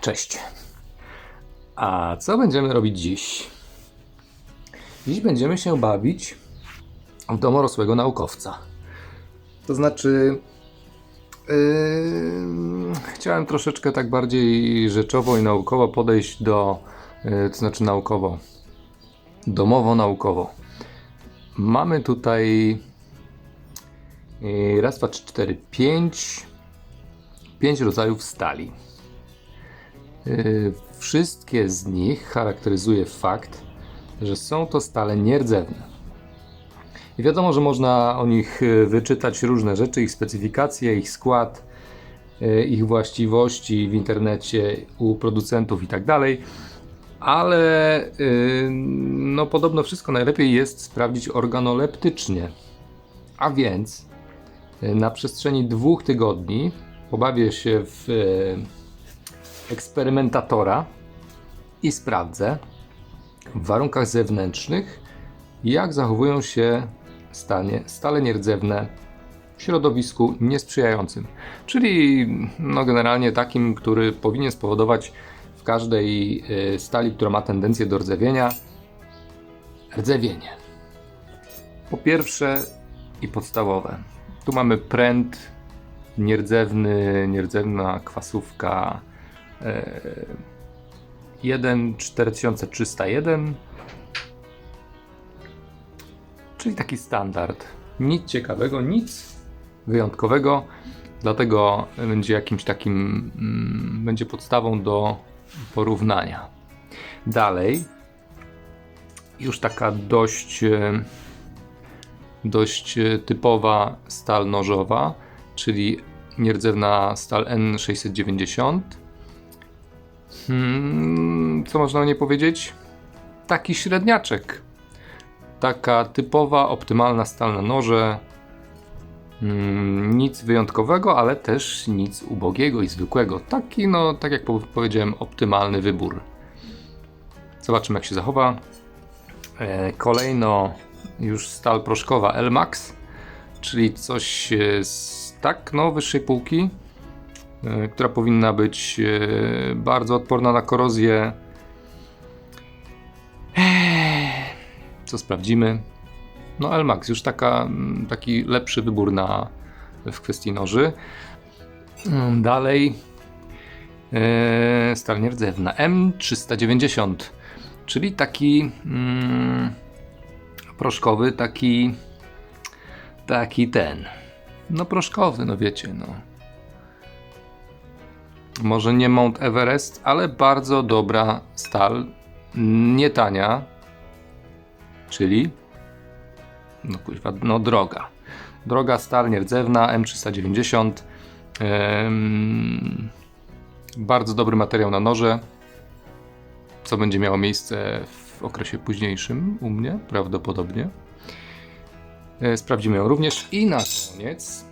Cześć. A co będziemy robić dziś? Dziś będziemy się bawić w domorosłego naukowca. To znaczy, yy, chciałem troszeczkę tak bardziej rzeczowo i naukowo podejść do, yy, to znaczy naukowo, domowo-naukowo. Mamy tutaj yy, raz, dwa, trzy, cztery, pięć, pięć rodzajów stali. Yy, Wszystkie z nich charakteryzuje fakt, że są to stale nierdzewne. I wiadomo, że można o nich yy, wyczytać różne rzeczy, ich specyfikacje, ich skład, yy, ich właściwości w internecie u producentów i tak dalej. Ale no podobno wszystko najlepiej jest sprawdzić organoleptycznie. A więc na przestrzeni dwóch tygodni pobawię się w eksperymentatora i sprawdzę w warunkach zewnętrznych, jak zachowują się stanie, stale nierdzewne w środowisku niesprzyjającym. Czyli no generalnie takim, który powinien spowodować w każdej y, stali, która ma tendencję do rdzewienia, rdzewienie. Po pierwsze i podstawowe. Tu mamy pręt nierdzewny, nierdzewna kwasówka, 1 4301 czyli taki standard. Nic ciekawego, nic wyjątkowego, dlatego będzie jakimś takim, mm, będzie podstawą do porównania. Dalej, już taka dość, e, dość e, typowa stal nożowa, czyli nierdzewna stal N690 Hmm, co można o niej powiedzieć? Taki średniaczek. Taka typowa, optymalna stal na noże. Hmm, nic wyjątkowego, ale też nic ubogiego i zwykłego. Taki, no, tak jak powiedziałem, optymalny wybór. Zobaczymy, jak się zachowa. E, kolejno już stal proszkowa Elmax, czyli coś e, z tak no, wyższej półki która powinna być e, bardzo odporna na korozję. Co sprawdzimy? No Elmax, już taka, mm, taki lepszy wybór na, w kwestii noży. Mm, dalej e, stal nierdzewna M390, czyli taki mm, proszkowy, taki taki ten. No proszkowy, no wiecie, no może nie Mount Everest, ale bardzo dobra stal, nie tania, czyli no kuźwa, no droga. Droga stal nierdzewna M390. Ehm, bardzo dobry materiał na noże, co będzie miało miejsce w okresie późniejszym u mnie, prawdopodobnie. E, sprawdzimy ją również. I na koniec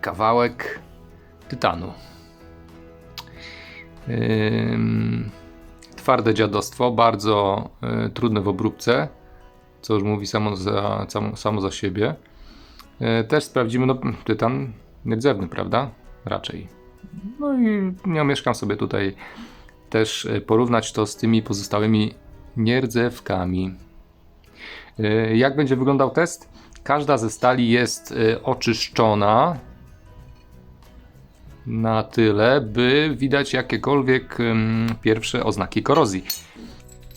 kawałek tytanu. Twarde dziadostwo, bardzo y, trudne w obróbce, co już mówi samo za, samo za siebie. Y, też sprawdzimy, no tytan nierdzewny, prawda? Raczej. No i nie omieszkam sobie tutaj też y, porównać to z tymi pozostałymi nierdzewkami. Jak będzie wyglądał test? Każda ze stali jest oczyszczona na tyle, by widać jakiekolwiek pierwsze oznaki korozji.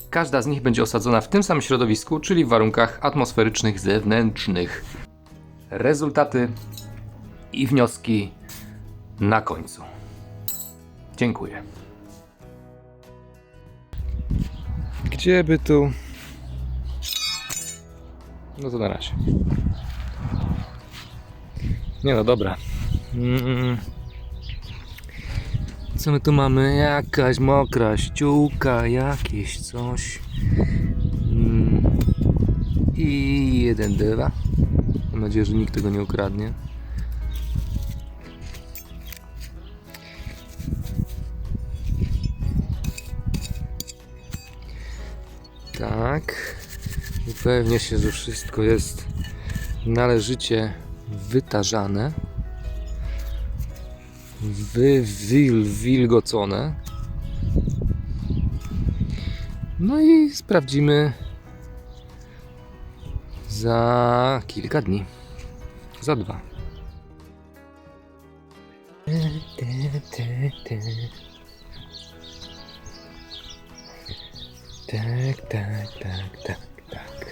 Każda z nich będzie osadzona w tym samym środowisku, czyli w warunkach atmosferycznych zewnętrznych. Rezultaty i wnioski na końcu. Dziękuję. Gdzie by tu. No to na razie. Nie no, dobra. Mm. Co my tu mamy? Jakaś mokra ściółka, jakieś coś. Mm. I jeden dywa. Mam nadzieję, że nikt tego nie ukradnie. Tak. Upewnię się, że wszystko jest należycie wytarzane wywilgocone. No i sprawdzimy za kilka dni. Za dwa. Tak, tak, tak, tak, tak.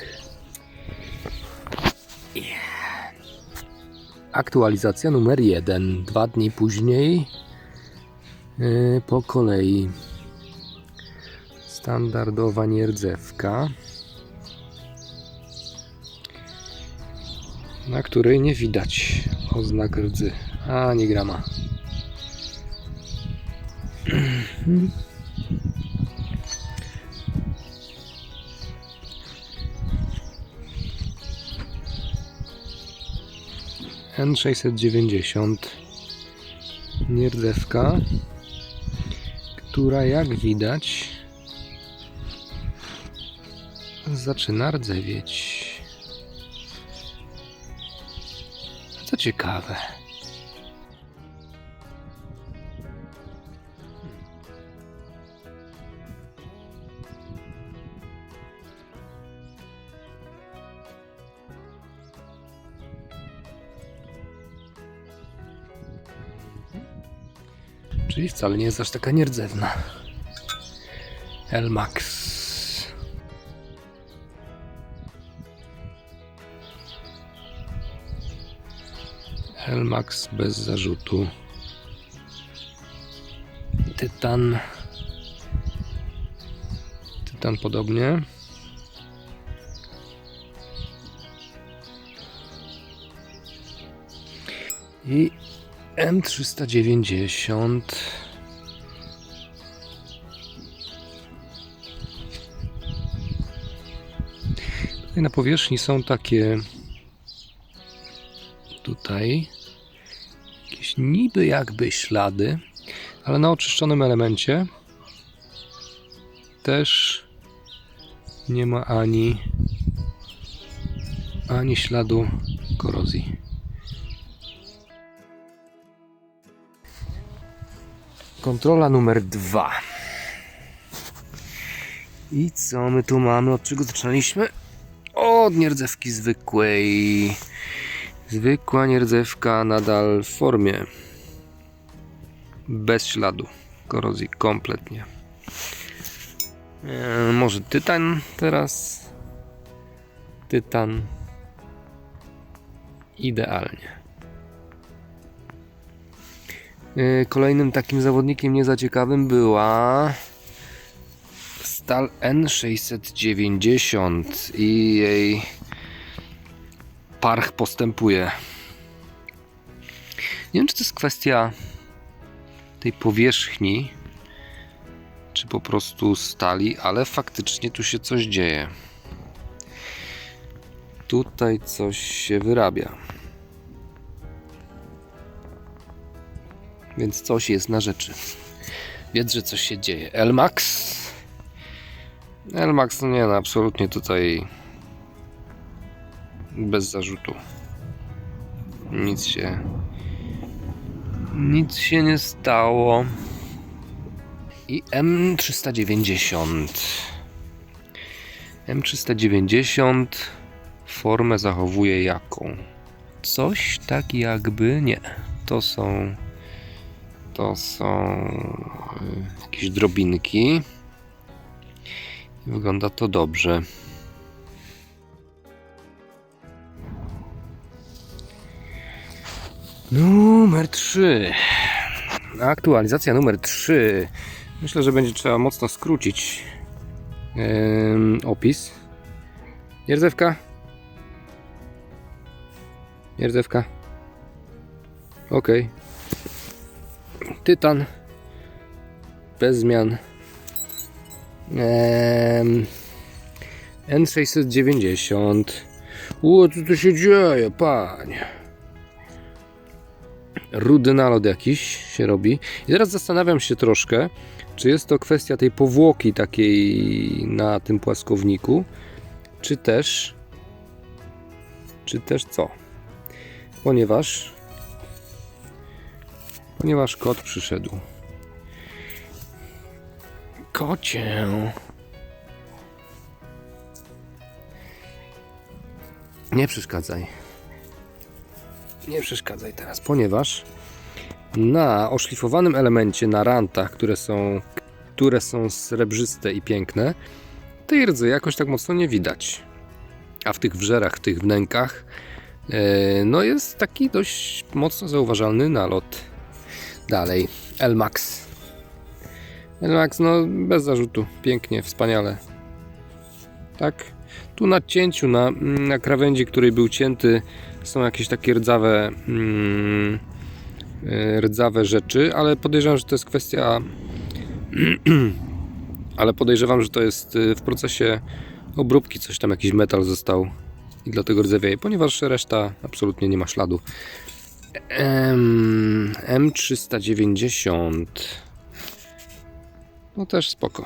Yeah. Aktualizacja numer jeden. Dwa dni później. Yy, po kolei. Standardowa nierdzewka. Na której nie widać oznak rdzy. A, nie grama. N690 nierdzewka, która jak widać zaczyna rdzewieć. Co ciekawe. Czyli wcale nie jest aż taka nierdzewna. Elmax. Elmax bez zarzutu. Tytan. Tytan podobnie. I M390. Tutaj na powierzchni są takie tutaj jakieś niby jakby ślady, ale na oczyszczonym elemencie też nie ma ani ani śladu korozji. Kontrola numer dwa. I co my tu mamy? Od czego zaczynaliśmy? Od nierdzewki zwykłej. Zwykła nierdzewka nadal w formie. Bez śladu korozji, kompletnie. E, może tytan teraz? Tytan. Idealnie. E, Kolejnym takim zawodnikiem niezaciekawym była stal N690 i jej parch postępuje. Nie wiem, czy to jest kwestia tej powierzchni, czy po prostu stali, ale faktycznie tu się coś dzieje. Tutaj coś się wyrabia. Więc coś jest na rzeczy. Wiedz, że coś się dzieje. Elmax. Elmax, no nie no, absolutnie tutaj bez zarzutu. Nic się nic się nie stało. I M390. M390 formę zachowuje jaką? Coś tak jakby nie. To są to są y, jakieś drobinki. Wygląda to dobrze. Numer 3. Aktualizacja numer 3. Myślę, że będzie trzeba mocno skrócić em, opis. Nierdzewka. Nierdzewka. Ok. Tytan. Bez zmian. Em, N690. O, co tu się dzieje, panie? rudy nalot jakiś się robi. I teraz zastanawiam się troszkę, czy jest to kwestia tej powłoki takiej na tym płaskowniku, czy też czy też co? Ponieważ ponieważ kot przyszedł. Kocie! Nie przeszkadzaj. Nie przeszkadzaj teraz, ponieważ na oszlifowanym elemencie, na rantach, które są, które są srebrzyste i piękne, tej rdzy jakoś tak mocno nie widać. A w tych wrzerach, w tych wnękach, e, no jest taki dość mocno zauważalny nalot Dalej, Elmax. Elmax, no bez zarzutu, pięknie, wspaniale. Tak, tu na cięciu, na, na krawędzi, której był cięty, są jakieś takie rdzawe, mm, e, rdzawe rzeczy, ale podejrzewam, że to jest kwestia. ale podejrzewam, że to jest y, w procesie obróbki, coś tam, jakiś metal został i dlatego rdzewieje, ponieważ reszta absolutnie nie ma śladu. M, M390 no też spoko.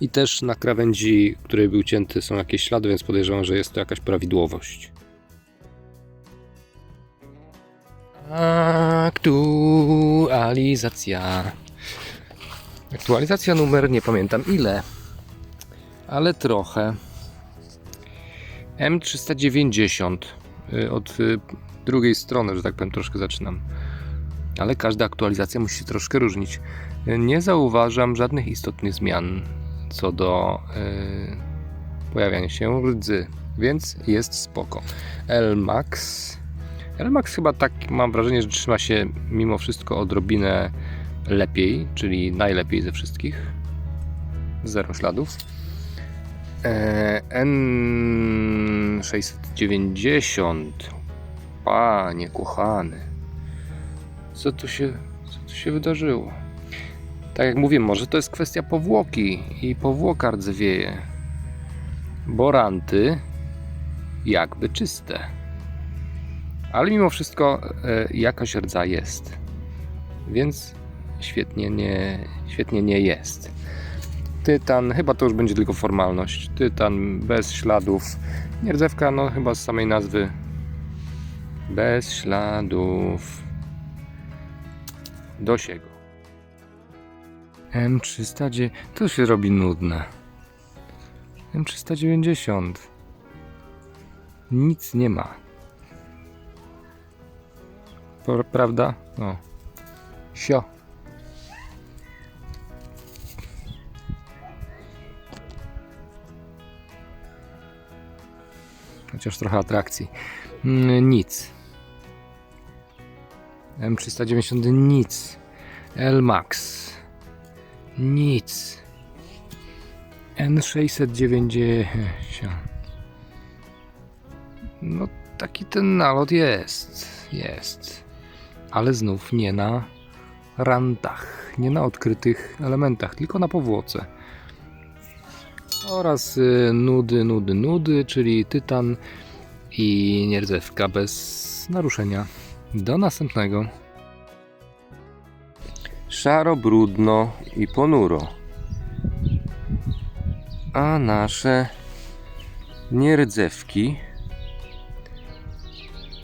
I też na krawędzi, której był cięty, są jakieś ślady, więc podejrzewam, że jest to jakaś prawidłowość. Aktualizacja. Aktualizacja numer nie pamiętam ile, ale trochę. M390 y, od y, drugiej strony, że tak powiem, troszkę zaczynam. Ale każda aktualizacja musi się troszkę różnić. Y, Nie zauważam żadnych istotnych zmian co do y, pojawiania się rdzy, więc jest spoko. L-Max. L-Max chyba tak mam wrażenie, że trzyma się mimo wszystko odrobinę lepiej, czyli najlepiej ze wszystkich. Zero śladów. E, N690. Panie kochany. Co tu się, co tu się wydarzyło? Tak jak mówię, może to jest kwestia powłoki i powłoka rdzewieje. Boranty jakby czyste. Ale mimo wszystko e, jakaś rdza jest. Więc świetnie nie, świetnie nie jest. Tytan, chyba to już będzie tylko formalność. Tytan bez śladów. Nierdzewka, no chyba z samej nazwy. Bez śladów. Do siego. M300, to się robi nudne. M390. Nic nie ma. Pra- Prawda? No. Sio. Chociaż trochę atrakcji. Mm, Nic. M390 nic. L-Max. Nic. N690. No, taki ten nalot jest. Jest. Ale znów nie na rantach, nie na odkrytych elementach, tylko na powłoce. Oraz y, nudy, nudy, nudy, czyli tytan i nierdzewka bez naruszenia. Do następnego. Szaro, brudno i ponuro. A nasze nierdzewki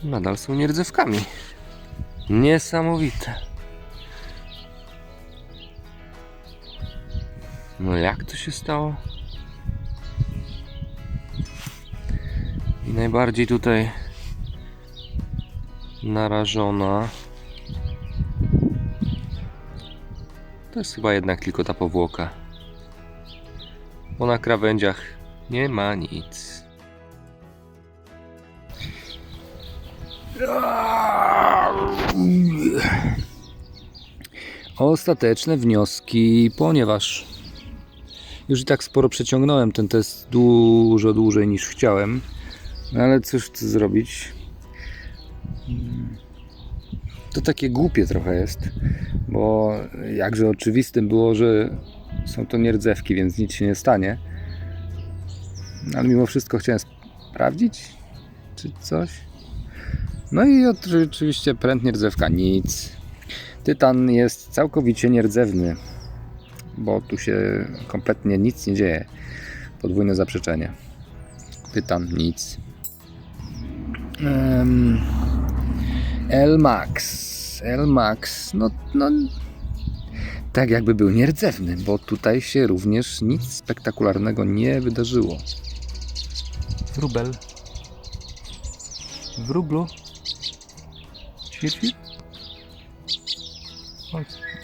nadal są nierdzewkami. Niesamowite. No jak to się stało? Najbardziej tutaj narażona to jest chyba jednak tylko ta powłoka. Bo na krawędziach nie ma nic. Ostateczne wnioski, ponieważ już i tak sporo przeciągnąłem ten test dużo dłużej niż chciałem, no ale cóż tu zrobić? To takie głupie trochę jest, bo jakże oczywistym było, że są to nierdzewki, więc nic się nie stanie. Ale mimo wszystko chciałem sprawdzić, czy coś. No i oczy- oczywiście pręt nierdzewka, nic. Tytan jest całkowicie nierdzewny, bo tu się kompletnie nic nie dzieje. Podwójne zaprzeczenie. Tytan, nic. Em, L-Max. L-Max. No, no. tak jakby był nierdzewny, bo tutaj się również nic spektakularnego nie wydarzyło. Wróbel. Wróblu. Świr.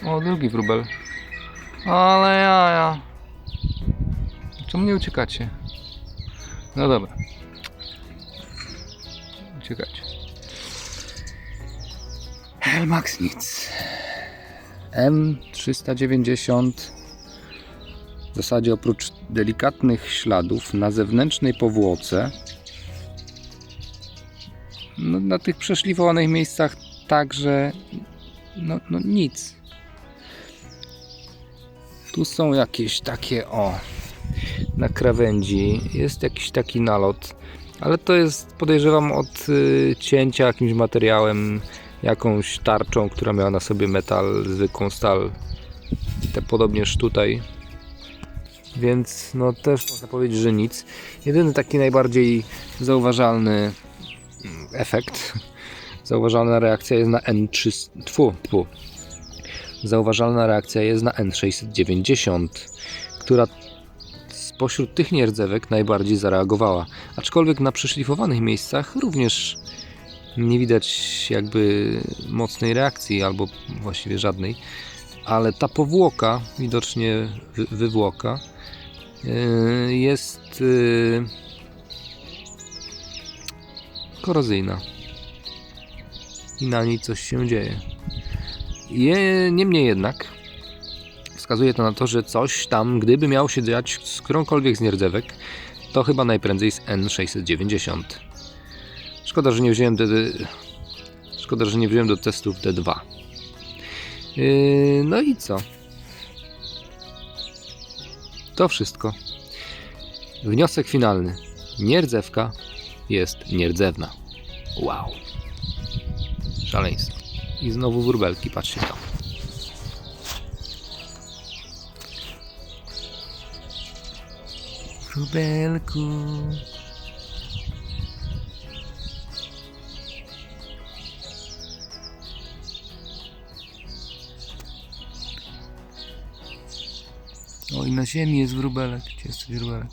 O, drugi wróbel. Ale jaja. Czemu nie uciekacie? No dobra. Helmax nic. M390 w zasadzie oprócz delikatnych śladów na zewnętrznej powłoce no, na tych przeszlifowanych miejscach także no, no nic. Tu są jakieś takie o na krawędzi jest jakiś taki nalot, ale to jest podejrzewam od y, cięcia jakimś materiałem, jakąś tarczą, która miała na sobie metal, zwykłą stal. Te podobnież tutaj. Więc no też można powiedzieć, że nic. Jedyny taki najbardziej zauważalny mm, efekt, zauważalna reakcja jest na N3, tfu, tfu. Zauważalna reakcja jest na N690, która spośród tych nierdzewek najbardziej zareagowała. Aczkolwiek na przyszlifowanych miejscach również nie widać jakby mocnej reakcji, albo właściwie żadnej. Ale ta powłoka, widocznie wy- wywłoka, yy, jest yy, korozyjna. I na niej coś się dzieje. Je, niemniej jednak wskazuje to na to, że coś tam, gdyby miało się dziać z którąkolwiek z nierdzewek, to chyba najprędzej z N690. Szkoda, że nie wziąłem D... Szkoda, że nie wziąłem do testów D2. Yy, no i co? To wszystko. Wniosek finalny. Nierdzewka jest nierdzewna. Wow. Szaleństwo. I znowu wróbelki, patrzcie to. Wróbelku. Ziemi jest wróbelek. Gdzie jest wróbelek?